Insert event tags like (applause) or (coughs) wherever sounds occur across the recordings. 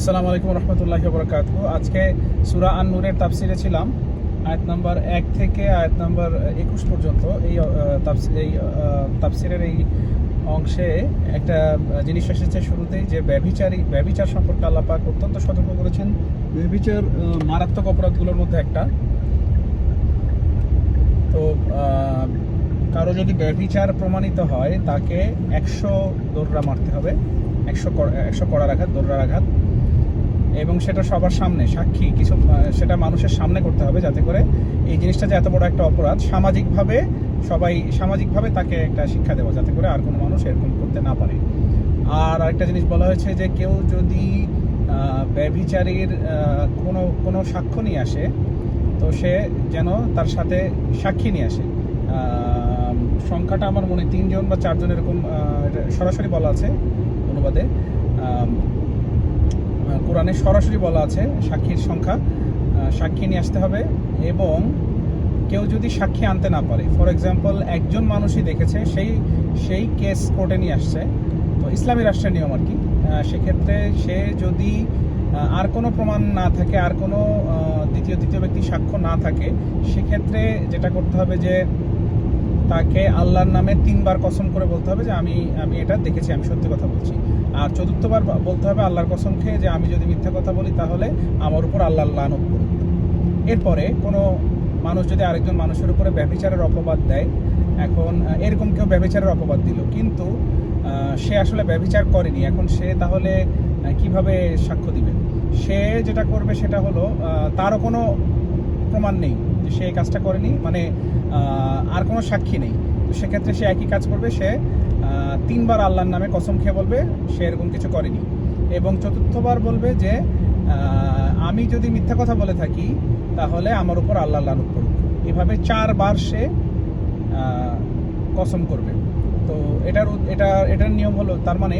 আসসালামু আলাইকুম রহমতুল্লাহি বরকাত আজকে সুরা আন নূরের তাফসিরে ছিলাম, আয়াত নাম্বার এক থেকে আয়াত নাম্বার একুশ পর্যন্ত। এই এই তাফসিরের এই অংশে একটা জিনিস এসেছে শুরুতেই যে ব্যভিচারী, ব্যভিচার সম্পর্কে আল্লাহ পাক অত্যন্ত সতর্ক করেছেন। ব্যভিচার মারাত্মক অপরাধগুলোর মধ্যে একটা। তো কারও যদি ব্যভিচার প্রমাণিত হয়, তাকে একশো দৌড়া মারতে হবে। একশো একশো কড়ার আঘাত দৌড়ার আঘাত এবং সেটা সবার সামনে, সাক্ষী, কিছু সেটা মানুষের সামনে করতে হবে যাতে করে এই জিনিসটা যে এত বড় একটা অপরাধ, সামাজিকভাবে সবাই, সামাজিকভাবে তাকে একটা শিক্ষা দেওয়া যাতে করে আর কোনো মানুষ এরকম করতে না পারে। আর আরেকটা জিনিস বলা হয়েছে যে কেউ যদি ব্যভিচারীর কোনো কোনো সাক্ষ্য নিয়ে আসে, তো সে যেন তার সাথে সাক্ষী নিয়ে আসে। সংখ্যাটা আমার মনে তিনজন বা চারজন এরকম সরাসরি বলা আছে অনুবাদে। কোরআনে সরাসরি বলা আছে সাক্ষীর সংখ্যা। সাক্ষী নিয়ে আসতে হবে এবং কেউ যদি সাক্ষী আনতে না পারে, ফর এক্সাম্পল একজন মানুষই দেখেছে, সেই সেই কেস কোর্টে নিয়ে আসছে। তো ইসলামী রাষ্ট্রের নিয়ম আর কি। সেক্ষেত্রে সে যদি আর কোনো প্রমাণ না থাকে, আর কোনো দ্বিতীয়, তৃতীয় ব্যক্তি সাক্ষ্য না থাকে, সেক্ষেত্রে যেটা করতে হবে যে তাকে আল্লাহর নামে তিনবার কসম করে বলতে হবে যে আমি আমি এটা দেখেছি, আমি সত্যি কথা বলছি। আর চতুর্থবার বলতে হবে আল্লাহর কসম খেয়ে যে আমি যদি মিথ্যা কথা বলি তাহলে আমার উপর আল্লাহ লানত করুক। এরপরে কোনো মানুষ যদি আরেকজন মানুষের উপরে ব্যভিচারের অপবাদ দেয়, এখন এরকম কেউ ব্যভিচারের অপবাদ দিল, কিন্তু সে আসলে ব্যভিচার করেনি। এখন সে তাহলে কীভাবে সাক্ষ্য দিবে? সে যেটা করবে সেটা হলো তারও কোনো প্রমাণ নেই যে সে এই কাজটা করেনি মানে আর কোনো সাক্ষী নেই। তো সেক্ষেত্রে সে একই কাজ করবে, সে তিনবার আল্লাহর নামে কসম খেয়ে বলবে, সে এরকম কিছু করেনি। এবং চতুর্থবার বলবে যে আমি যদি মিথ্যা কথা বলে থাকি, তাহলে আমার উপর আল্লাহ লানুক করুক এভাবে চারবার সে কসম করবে। তো এটার এটা, এটার নিয়ম হলো, তার মানে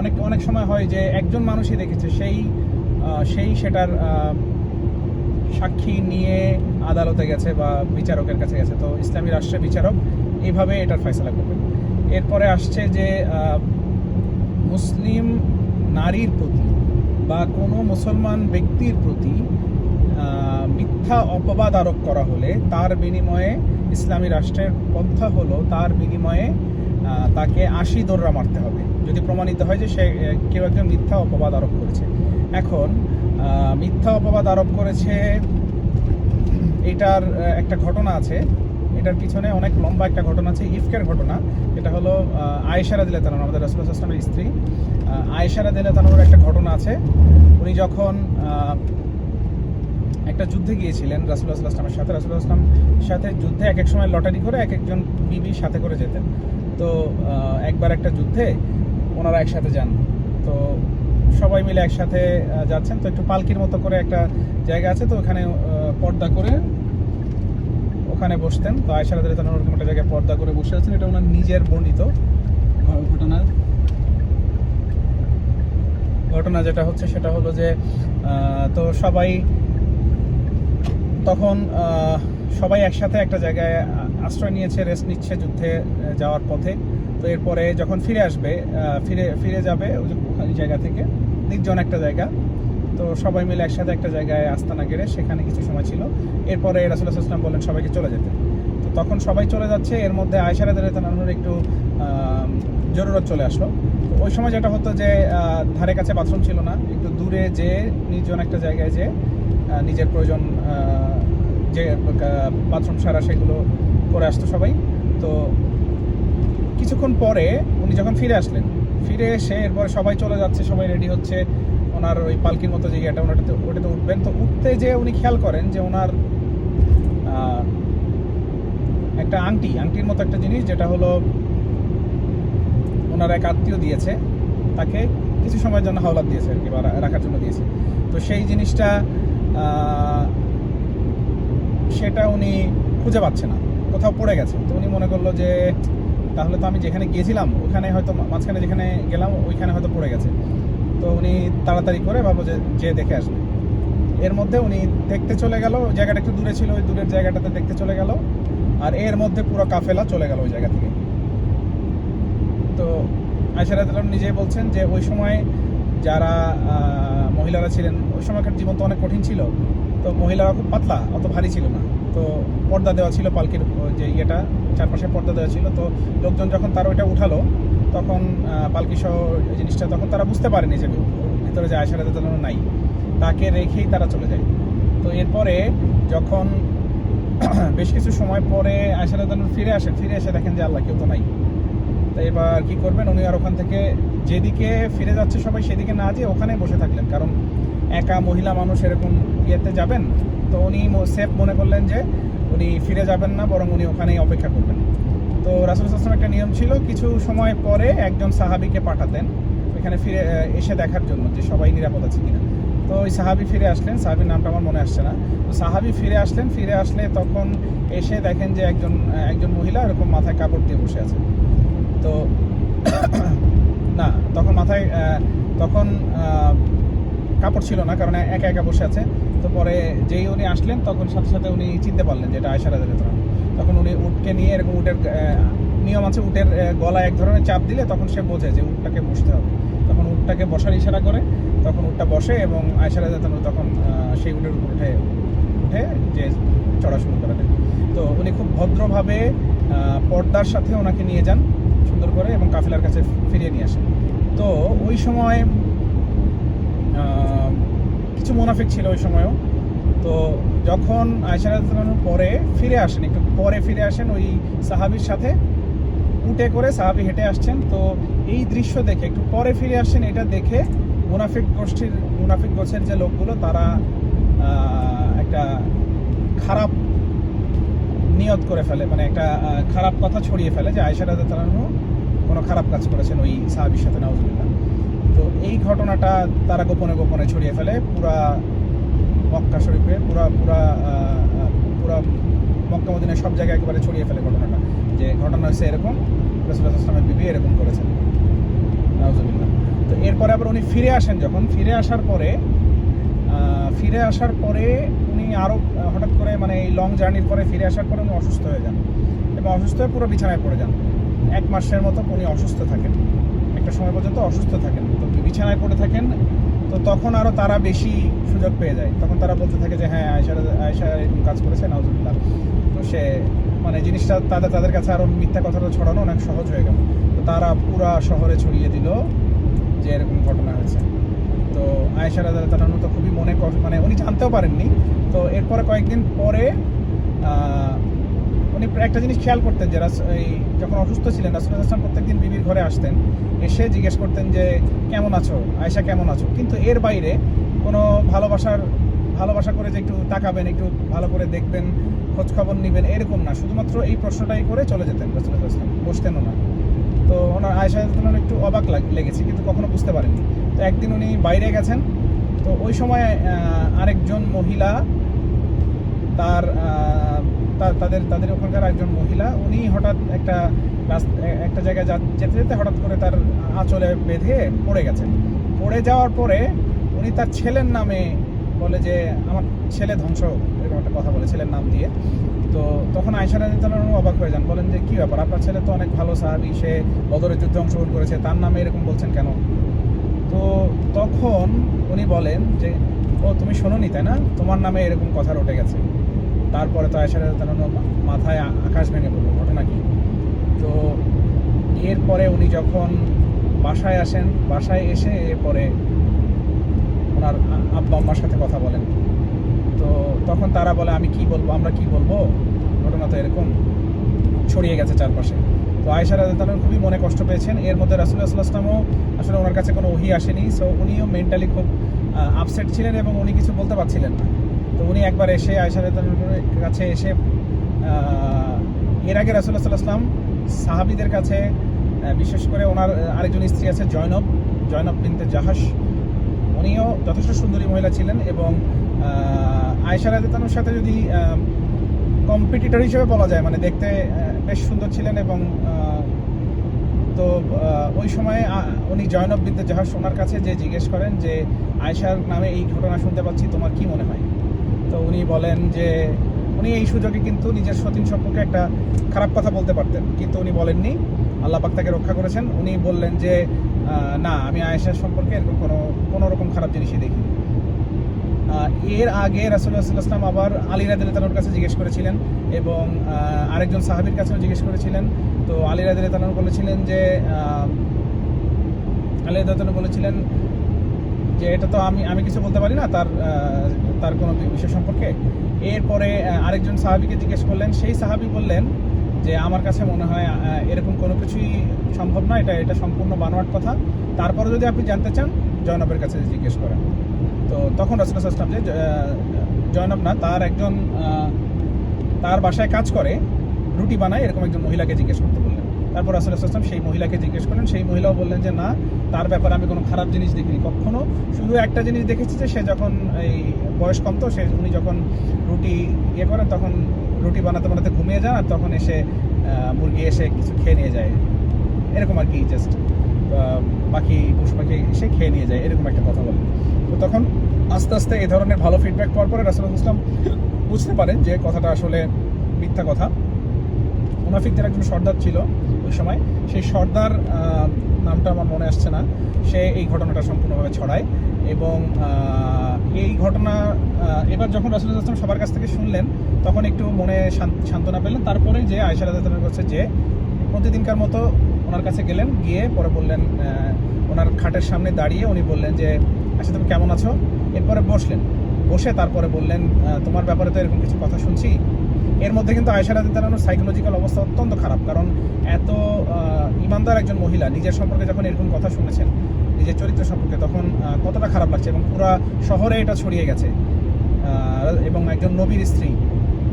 অনেক অনেক সময় হয় যে একজন মানুষই দেখেছে, সেই সেই সেটার সাক্ষী নিয়ে আদালতে গেছে বা বিচারকের কাছে গেছে। তো ইসলামী রাষ্ট্রের বিচারক এইভাবে এটার ফয়সলা করবেন। এরপরে আসছে যে মুসলিম নারীর প্রতি বা কোনো মুসলমান ব্যক্তির প্রতি মিথ্যা অপবাদ আরোপ করা হলে তার বিনিময়ে ইসলামী রাষ্ট্রের পন্থা হলো তার বিনিময়ে তাকে আশি দোররা মারতে হবে। যদি প্রমাণিত হয় যে সে কেউ একজন মিথ্যা অপবাদ আরোপ করেছে। এখন মিথ্যা অপবাদ আরোপ করেছে, এটার একটা ঘটনা আছে। এটার পিছনে অনেক লম্বা একটা ঘটনা আছে ইফকের ঘটনা। এটা হলো আহ, আয়েশা রাদিল্লাহ তালান আমাদের রসুল্লাহ আসলামের স্ত্রী। আহ, আয়েশা রাদিল্লাহ তালানোর একটা ঘটনা আছে। উনি যখন একটা যুদ্ধে গিয়েছিলেন রাসুল্লাহ আসলামের সাথে রাসুল্লাহ আসলাম সাথে যুদ্ধে এক এক সময় লটারি করে এক একজন বিবি সাথে করে যেতেন। তো একবার একটা যুদ্ধে ওনারা একসাথে যান। তো সবাই মিলে একসাথে যাচ্ছেন। তো একটু পালকির মতো করে একটা জায়গা আছে তো ওখানে পর্দা করে ওখানে বসতেন। তো আয়সা রাদিল ওরকম একটা জায়গায় পর্দা করে বসে আছেন। এটা ওনার নিজের বর্ণিত ঘটনা। ঘটনা যেটা হচ্ছে সেটা হলো যে তো সবাই তখন সবাই একসাথে একটা জায়গায় আশ্রয় নিয়েছে রেস্ট নিচ্ছে যুদ্ধে যাওয়ার পথে। তো এরপরে যখন ফিরে আসবে ফিরে ফিরে যাবে ওই জায়গা থেকে, নির্জন একটা জায়গা। তো সবাই মিলে একসাথে একটা জায়গায় আস্তানা গেড়ে সেখানে কিছু সময় ছিল। এরপরে রাসুল্লাহ ইসলাম বললেন সবাইকে চলে যেতে। তো তখন সবাই চলে যাচ্ছে, এর মধ্যে আয়সারা তানোর একটু জরুরত চলে আসলো। ওই সময় যেটা হতো যে ধারে কাছে বাথরুম ছিল না, একটু দূরে যে নির্জন একটা জায়গায় যে নিজের প্রয়োজন যে বাথরুম সারা সেগুলো করে আসতো সবাই। তো কিছুক্ষণ পরে উনি যখন ফিরে আসলেন, ফিরে এসে এরপরে সবাই চলে যাচ্ছে, সবাই রেডি হচ্ছে। ওনার ওই পালকির মতো জায়গাটা ওনাটাতে ওটাতে উঠবেন। তো উঠতে যে উনি খেয়াল করেন যে ওনার একটা আংটি, আংটির মতো একটা জিনিস যেটা হলো ওনার এক আত্মীয় দিয়েছে, তাকে কিছু সময়ের জন্য হাওলাত দিয়েছে আর কি, বা রাখার জন্য দিয়েছে। তো সেই জিনিসটা সেটা উনি খুঁজে পাচ্ছে না, কোথাও পড়ে গেছে। তো উনি মনে করল যে তাহলে তো আমি যেখানে গিয়েছিলাম ওখানে হয়তো মাঝখানে যেখানে গেলাম, ওইখানে হয়তো পড়ে গেছে। তো উনি তাড়াতাড়ি করে ভাবলো যে যে দেখে আসবে। এর মধ্যে উনি দেখতে চলে গেল জায়গাটা একটু দূরে ছিল, ওই দূরের জায়গাটাতে দেখতে চলে গেল, আর এর মধ্যে পুরো কাফেলা চলে গেল ওই জায়গা থেকে। তো আয়সারাত নিজেই বলছেন যে, ওই সময় যারা মহিলারা ছিলেন, ওই সময়কার জীবন তো অনেক কঠিন ছিল, তো মহিলারা খুব পাতলা, অত ভারী ছিল না। তো পর্দা দেওয়া ছিল পালকির যে ইয়েটা, চারপাশে পর্দা দেওয়া ছিল, তো লোকজন যখন তারা ওইটা উঠালো তখন সহ জিনিসটা তখন তারা বুঝতে পারেনি যে ভিতরে যে আয়সা রাদিয়াল্লাহু নাই। তাকে রেখেই তারা চলে যায়। তো এরপরে যখন (clears throat) বেশ কিছু সময় পরে আয়সা রাদিয়াল্লাহু ফিরে আসেন ফিরে এসে দেখেন যে আল্লাহ কেউ তো নাই। তো এবার কি করবেন? উনি আর ওখান থেকে যেদিকে ফিরে যাচ্ছে সবাই সেদিকে না যেয়ে ওখানে বসে থাকলেন। কারণ একা মহিলা মানুষ এরকম ইয়েতে যাবেন? তো উনি সেফ মনে করলেন যে উনি ফিরে যাবেন না, বরং উনি ওখানেই অপেক্ষা করবেন। তো রাসুল আসলাম একটা নিয়ম ছিল, কিছু সময় পরে একজন সাহাবিকে পাঠাতেন, এখানে ফিরে এসে দেখার জন্য যে সবাই নিরাপদ আছে কিনা। তো ওই সাহাবি ফিরে আসলেন, সাহাবির নামটা আমার মনে আসছে না। তো সাহাবি ফিরে আসলেন, ফিরে আসলে তখন এসে দেখেন যে একজন একজন মহিলা এরকম মাথায় কাপড় দিয়ে বসে আছে। তো, (coughs) না, তখন মাথায় তখন কাপড় ছিল না, কারণ একা একা বসে আছে। তো পরে যেই উনি আসলেন, তখন সাথে সাথে উনি চিনতে পারলেন যে এটা আয়সা রাজা তখন উনি উটকে নিয়ে এরকম উটের নিয়ম আছে উটের গলায় এক ধরনের চাপ দিলে তখন সে বোঝে যে উটটাকে বসতে হবে। তখন উটটাকে বসার ইশারা করে, তখন উটটা বসে এবং আয়সা রাজা তখন সেই উটের উপর উঠে উঠে যে চড়া শুরু করে তো উনি খুব ভদ্রভাবে পর্দার সাথে ওনাকে নিয়ে যান, সুন্দর করে এবং কাফিলার কাছে ফিরিয়ে নিয়ে আসেন। তো ওই সময় কিছু মোনাফিক ছিল ওই সময়ও। তো যখন আয়সা আয়সারাদ পরে ফিরে আসেন, একটু পরে ফিরে আসেন, ওই সাহাবির সাথে, উঠে করে সাহাবি হেঁটে আসছেন। তো এই দৃশ্য দেখে, একটু পরে ফিরে আসছেন এটা দেখে মুনাফিক গোষ্ঠীর, মুনাফিক গোছের যে লোকগুলো, তারা একটা খারাপ নিয়ত করে ফেলে মানে একটা খারাপ কথা ছড়িয়ে ফেলে যে আয়সা রাজা কোনো খারাপ কাজ করেছেন ওই সাহাবির সাথে, নাউজুবিল্লাহ। তো এই ঘটনাটা তারা গোপনে গোপনে ছড়িয়ে ফেলে, পুরা মক্কা শরীফে পুরা পুরা পুরা মক্কা মদিনায় সব জায়গায় একেবারে ছড়িয়ে ফেলে ঘটনাটা। যে ঘটনা হচ্ছে এরকম রসুল্লাহ ইসলামের বিবি এরকম করেছেন। নাউজুবিল্লাহ। তো এরপরে আবার উনি ফিরে আসেন যখন, ফিরে আসার পরে ফিরে আসার পরে উনি আরও হঠাৎ করে মানে এই লং জার্নির পরে ফিরে আসার পরে উনি অসুস্থ হয়ে যান। এবং অসুস্থ হয়ে পুরো বিছানায় পড়ে যান। এক মাসের মতো উনি অসুস্থ থাকেন। একটা সময় পর্যন্ত অসুস্থ থাকেন। তো বিছানায় পড়ে থাকেন তো তখন আরও তারা বেশি সুযোগ পেয়ে যায়। তখন তারা বলতে থাকে যে হ্যাঁ আয়সা আয়সা কাজ করেছে নাউজুবিল্লাহ। তো সে মানে জিনিসটা তাদের তাদের কাছে আরও মিথ্যা কথাটা ছড়ানো অনেক সহজ হয়ে গেল। তো তারা পুরা শহরে ছড়িয়ে দিল যে এরকম ঘটনা হয়েছে। তো আয়েশা রাজা তালানু তো খুবই মনে মানে উনি জানতেও পারেননি। তো এরপরে কয়েকদিন পরে উনি একটা জিনিস খেয়াল করতেন যে এই যখন অসুস্থ ছিলেন রাসুল হাসান প্রত্যেকদিন বিবির ঘরে আসতেন। এসে জিজ্ঞেস করতেন যে, কেমন আছো? আয়েশা, কেমন আছো? কিন্তু এর বাইরে কোনো ভালোবাসার, ভালোবাসা করে যে একটু তাকাবেন, একটু ভালো করে দেখবেন খোঁজ খবর নেবেন, এরকম না। শুধুমাত্র এই প্রশ্নটাই করে চলে যেতেন রাসুল হাসান বসতেনও না। তো ওনার আয়সা একটু অবাক লেগেছে, কিন্তু কখনো বুঝতে পারেননি। তো একদিন উনি বাইরে গেছেন। তো ওই সময় আরেকজন মহিলা তার তাদের তাদের ওখানকার একজন মহিলা, উনি হঠাৎ একটা একটা জায়গায় যেতে যেতে হঠাৎ করে তার আঁচলে বেঁধে পড়ে গেছেন। পড়ে যাওয়ার পরে উনি তার ছেলের নামে বলে যে, আমার ছেলে ধ্বংস এরকম একটা কথা বলে ছেলের নাম দিয়ে। তো তখন আয়সা রাদিয়াল্লাহু অবাক হয়ে যান, বলেন যে, কি ব্যাপার? আপনার ছেলে তো অনেক ভালো সাহাবি, সে বদরের যুদ্ধে অংশগ্রহণ করেছে, তার নামে এরকম বলছেন কেন? তো তখন উনি বলেন যে, ও, তুমি শোনোনি তাই না? তোমার নামে এরকম কথা রটে গেছে। তারপরে তো আয়সা রাদিয়াল্লাহু মাথায় আকাশ ভেঙে পড়ল, ঘটনা কি? তো এরপরে উনি যখন বাসায় আসেন, বাসায় এসে এরপরে ওনার আব্বা আম্মার সাথে কথা বলেন। তো তখন তারা বলে, আমি কি বলব, আমরা কি বলব? ঘটনা তো এরকম, ছড়িয়ে গেছে চারপাশে। তো আয়সা রাজাতানুর খুবই মনে কষ্ট পেয়েছেন। এর মধ্যে রাসুল্লাহ আসলামও আসলে ওনার কাছে কোনো ওহি আসেনি। সো উনিও মেন্টালি খুব আপসেট ছিলেন এবং উনি কিছু বলতে পারছিলেন না। তো উনি একবার এসে আয়সা রাজাতানুর কাছে এসে এর আগে রাসুল্লাহ সাল্লাহাম সাহাবিদের কাছে বিশেষ করে ওনার আরেকজন স্ত্রী আছে জয়নব জয়নব বিনতে জাহাস উনিও যথেষ্ট সুন্দরী মহিলা ছিলেন এবং আহ, আয়েশা রাদিতানুর সাথে যদি কম্পিটিটর হিসেবে বলা যায় মানে দেখতে বেশ সুন্দর ছিলেন এবং তো ওই সময়ে উনি জয়নব বিদ্যা জাহাজ ওনার কাছে যে জিজ্ঞেস করেন যে আয়েশার নামে এই ঘটনা শুনতে পাচ্ছি তোমার কি মনে হয়? তো উনি বলেন যে উনি এই সুযোগে কিন্তু নিজের সতীন সম্পর্কে একটা খারাপ কথা বলতে পারতেন। কিন্তু উনি বলেননি। আল্লাহ পাক তাকে রক্ষা করেছেন। উনি বললেন যে না, আমি আয়েশার সম্পর্কে এরকম কোনো কোনো রকম খারাপ জিনিসই দেখি এর আগে রাসুল্লাহ সাল্লাম আবার আলী রাদিল্লাহর কাছে জিজ্ঞেস করেছিলেন এবং আরেকজন সাহাবীর কাছেও জিজ্ঞেস করেছিলেন। তো আলী রাদিল্লাহ বলেছিলেন যে আলী রাদিল্লাহ বলেছিলেন যে, এটা তো আমি আমি কিছু বলতে পারি না, তার তার কোনো বিষয় সম্পর্কে। এরপরে আরেকজন সাহাবিকে জিজ্ঞেস করলেন, সেই সাহাবি বললেন যে, আমার কাছে মনে হয় এরকম কোনো কিছুই সম্ভব না এটা এটা সম্পূর্ণ বানোয়াট কথা। তারপরে যদি আপনি জানতে চান, জয়নবের কাছে জিজ্ঞেস করেন। তো তখন রসুল আসলাম যে জয়নব না, তার একজন তার বাসায় কাজ করে, রুটি বানায়, এরকম একজন মহিলাকে জিজ্ঞেস করতে বললেন। তারপর রাসুল আসলাম সেই মহিলাকে জিজ্ঞেস করলেন, সেই মহিলাও বললেন যে, না, তার ব্যাপারে আমি কোনো খারাপ জিনিস দেখিনি। কখনো শুধু একটা জিনিস দেখেছি যে, সে যখন এই বয়স কম তো, সে উনি যখন রুটি ইয়ে করেন, তখন রুটি বানাতে বানাতে ঘুমিয়ে যান আর তখন এসে মুরগি এসে কিছু খেয়ে নিয়ে যায়। এরকম আর কি জাস্ট বাকি পশু পাখি এসে খেয়ে নিয়ে যায়, এরকম একটা কথা বলে। তো তখন আস্তে আস্তে এই ধরনের ভালো ফিডব্যাক পাওয়ার পরে রাসুল ইসলাম বুঝতে পারেন যে, কথাটা আসলে মিথ্যা কথা। মুনাফিকদের একজন সর্দার ছিল। ওই সময়। সেই সর্দার নামটা আমার মনে আসছে না। সে এই ঘটনাটা সম্পূর্ণভাবে ছড়ায় এবং এই ঘটনা এবার যখন রাসুল ইসলাম সবার কাছ থেকে শুনলেন, তখন একটু মনে সান্ত্বনা পেলেন। তারপরে যে আয়সা রাজাদের কাছে যে, প্রতিদিনকার মতো ওনার কাছে গেলেন, গিয়ে পরে বললেন ওনার খাটের সামনে দাঁড়িয়ে উনি বললেন যে আচ্ছা তুমি কেমন আছো? এরপরে বসলেন। বসে তারপরে বললেন তোমার ব্যাপারে তো এরকম কিছু কথা শুনছি। এর মধ্যে কিন্তু আয়সা রাদিতালানোর সাইকোলজিক্যাল অবস্থা অত্যন্ত খারাপ। কারণ এত ইমানদার একজন মহিলা নিজের সম্পর্কে যখন এরকম কথা শুনেছেন, নিজের চরিত্র সম্পর্কে, তখন কতটা খারাপ লাগছে এবং পুরা শহরে এটা ছড়িয়ে গেছে। এবং একজন নবীর স্ত্রী।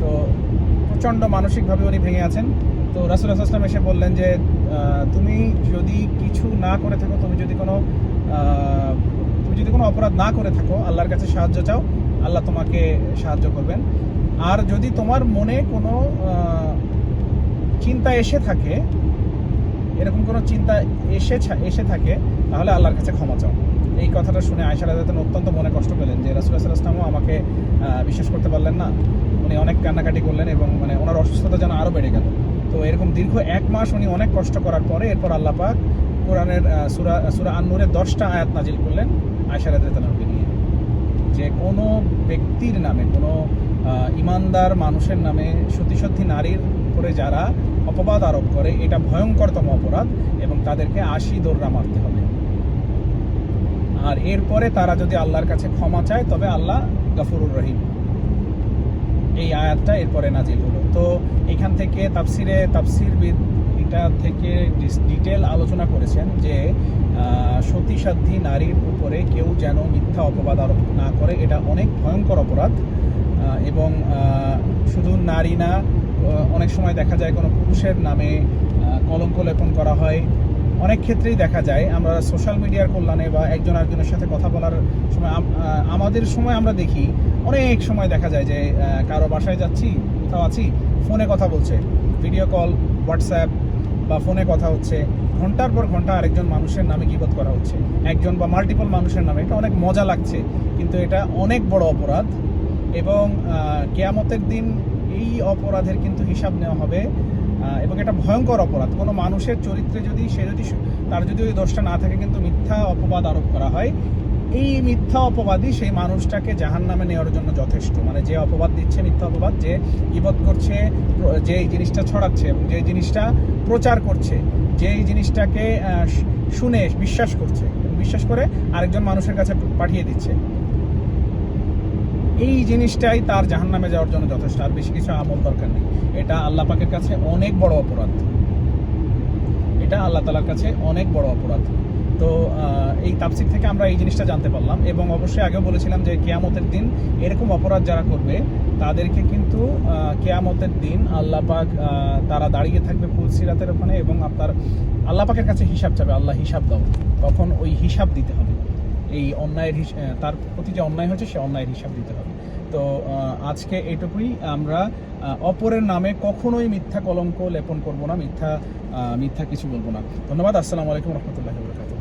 তো প্রচণ্ড মানসিকভাবে উনি ভেঙে আছেন। তো রাসুল আসলাম এসে বললেন যে তুমি যদি কিছু না করে থাকো, তুমি যদি কোনো তুমি যদি কোনো অপরাধ না করে থাকো, আল্লাহর কাছে সাহায্য চাও, আল্লাহ তোমাকে সাহায্য করবেন। আর যদি তোমার মনে কোনো চিন্তা এসে থাকে, এরকম কোনো চিন্তা এসে এসে থাকে, তাহলে আল্লাহর কাছে ক্ষমা চাও। এই কথাটা শুনে আয়সা রাজাতেন অত্যন্ত মনে কষ্ট পেলেন যে রাসুল আসলামও আমাকে বিশ্বাস করতে পারলেন না। উনি অনেক কান্নাকাটি করলেন এবং মানে ওনার অসুস্থতা যেন আরও বেড়ে গেল। তো এরকম দীর্ঘ এক মাস উনি অনেক কষ্ট করার পরে এরপর আল্লাহ পাক কোরআনের সুরা সুরা আন্নুরের দশটা আয়াত নাজিল করলেন আয়সা রাজাতনকে নিয়ে। যে কোনো ব্যক্তির নামে, কোনো ইমানদার মানুষের নামে সত্যি সত্যি নারীর উপরে যারা অপবাদ আরোপ করে, এটা ভয়ঙ্করতম অপরাধ এবং তাদেরকে আশি দৌড়া মারতে হবে। আর এরপরে তারা যদি আল্লাহর কাছে ক্ষমা চায়, তবে আল্লাহ গাফুরুর রহিম। এই আয়াতটা এরপরে নাজিল হলো। তো এখান থেকে তাফসিরে তাফসিরবিদ এটা থেকে ডিটেল আলোচনা করেছেন যে সতীসাধ্যী নারীর উপরে কেউ যেন মিথ্যা অপবাদ আরোপ না করে, এটা অনেক ভয়ঙ্কর অপরাধ। এবং শুধু নারী না অনেক সময় দেখা যায় কোনো পুরুষের নামে কলঙ্ক লেপন করা হয়। অনেক ক্ষেত্রেই দেখা যায়, আমরা সোশ্যাল মিডিয়ার কল্যাণে বা একজন আরেকজনের সাথে কথা বলার সময় আমাদের সময় আমরা দেখি, অনেক সময় দেখা যায় যে কারও বাসায় যাচ্ছি, কোথাও আছি, ফোনে কথা বলছে। ভিডিও কল হোয়াটসঅ্যাপ বা ফোনে কথা হচ্ছে, ঘণ্টার পর ঘণ্টা আরেকজন মানুষের নামে গিবত করা হচ্ছে। একজন বা মাল্টিপল মানুষের নামে, এটা অনেক মজা লাগছে, কিন্তু এটা অনেক বড় অপরাধ। এবং কেয়ামতের দিন এই অপরাধের কিন্তু হিসাব নেওয়া হবে এবং এটা ভয়ঙ্কর অপরাধ। কোনো মানুষের চরিত্রে যদি সে যদি তার যদি ওই দোষটা না থাকে, কিন্তু মিথ্যা অপবাদ আরোপ করা হয়, এই মিথ্যা অপবাদই সেই মানুষটাকে জাহান নামে নেওয়ার জন্য যথেষ্ট। মানে যে অপবাদ দিচ্ছে, মিথ্যা অপবাদ, যে ইবত করছে যে এই জিনিসটা ছড়াচ্ছে, এবং যে জিনিসটা প্রচার করছে, যে এই জিনিসটাকে শুনে, বিশ্বাস করছে বিশ্বাস করে আরেকজন মানুষের কাছে পাঠিয়ে দিচ্ছে। এই জিনিসটাই তার জাহান নামে যাওয়ার জন্য যথেষ্ট, আর বেশি কিছু আমল দরকার নেই। এটা আল্লাহ পাকের কাছে অনেক বড় অপরাধ। এটা আল্লাহ তালার কাছে অনেক বড় অপরাধ। তো এই তাপসিক থেকে আমরা এই জিনিসটা জানতে পারলাম এবং অবশ্যই আগেও বলেছিলাম যে কেয়ামতের দিন এরকম অপরাধ যারা করবে, তাদেরকে কিন্তু কেয়ামতের দিন আল্লাহ পাক তারা দাঁড়িয়ে থাকবে পুলসিরাতের ওখানে এবং আপনার আল্লাহ পাকের কাছে হিসাব চাবে, আল্লাহ হিসাব দাও। তখন ওই হিসাব দিতে হবে। এই অন্যায়ের তার প্রতি যে অন্যায় হয়েছে, সে অন্যায়ের হিসাব দিতে হবে। তো আজকে এটুকুই আমরা অপরের নামে কখনোই মিথ্যা কলঙ্ক লেপন করব না, মিথ্যা মিথ্যা কিছু বলব না। ধন্যবাদ, আসসালামু আলাইকুম রহমতুল্লাহ বরকাতুহ।